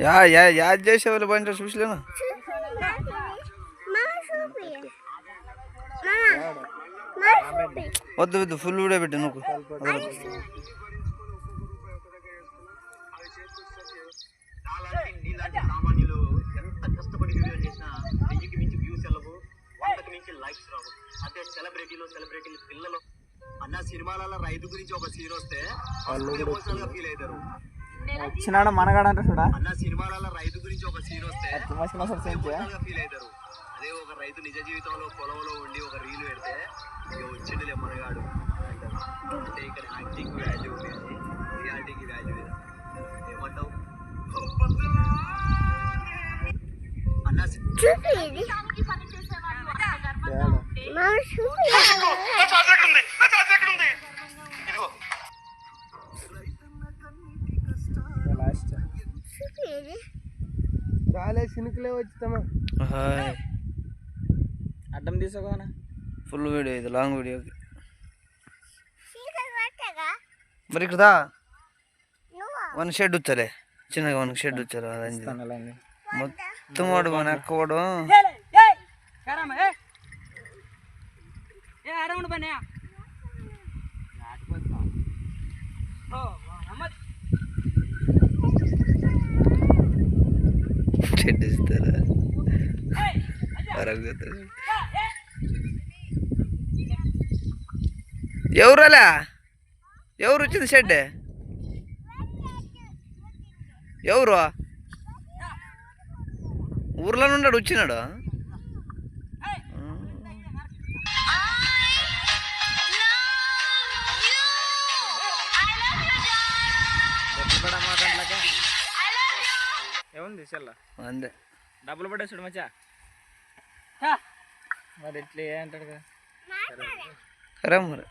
Yeah yeah యాద్ చేసేవాళ్ళు బాగా చూసలేను వద్దు వద్దు ఫుల్ కూడా పెట్టి నువ్వు సామాన్యులు ఎంత కష్టపడి వీడియోలు చేసినా వెయ్యికి మించి వ్యూస్ వెళ్ళవు వందకి మించి లైక్స్ రావు అదే సెలబ్రిటీలు సెలబ్రిటీలు పిల్లలు. అన్న సినిమాలలో రైతు గురించి ఒక సీన్ వస్తే ఎమోషనల్గా ఫీల్ అవుతారు చిన్నాడు మనగాడు అంట చూడా? అన్న సినిమాలలో రైతు గురించి ఒక సీన్ వస్తే ఎమోషనల్గా ఫీల్ అవుతారు అదే ఒక రైతు నిజ జీవితంలో పొలంలో ఉండి ఒక రీల్ పెడితే వచ్చిండులే మనగాడు. అంటే ఇక్కడ యాక్టింగ్ వాల్యూ ఉండేది. రియాలిటీకి వాల్యూ లేదా ఏమంటావు? అన్న లాస్ట్ చాలే సినుకులే వచ్చామా హాయ్ అడ్డం తీసుకోనా ఫుల్ వీడియో ఇది లాంగ్ వీడియోకి మరి ఇక్కడ వన్ షెడ్ వచ్చలే చిన్నగా వన్ షెడ్ వచ్చారు అదండి మొత్తం వాడు మన అక్క వాడు షెడ్ ఇస్తారా ఎవరలా? ఎవరు వచ్చింది షెడ్? ఎవరు? ఊర్లో ఉన్నాడు వచ్చినాడు. ఏముంది సెల్ల అంతే. డబ్బులు పడేసాడు మచ్చా. మరి ఎట్లా అంటాడు కదా? సరే మరి.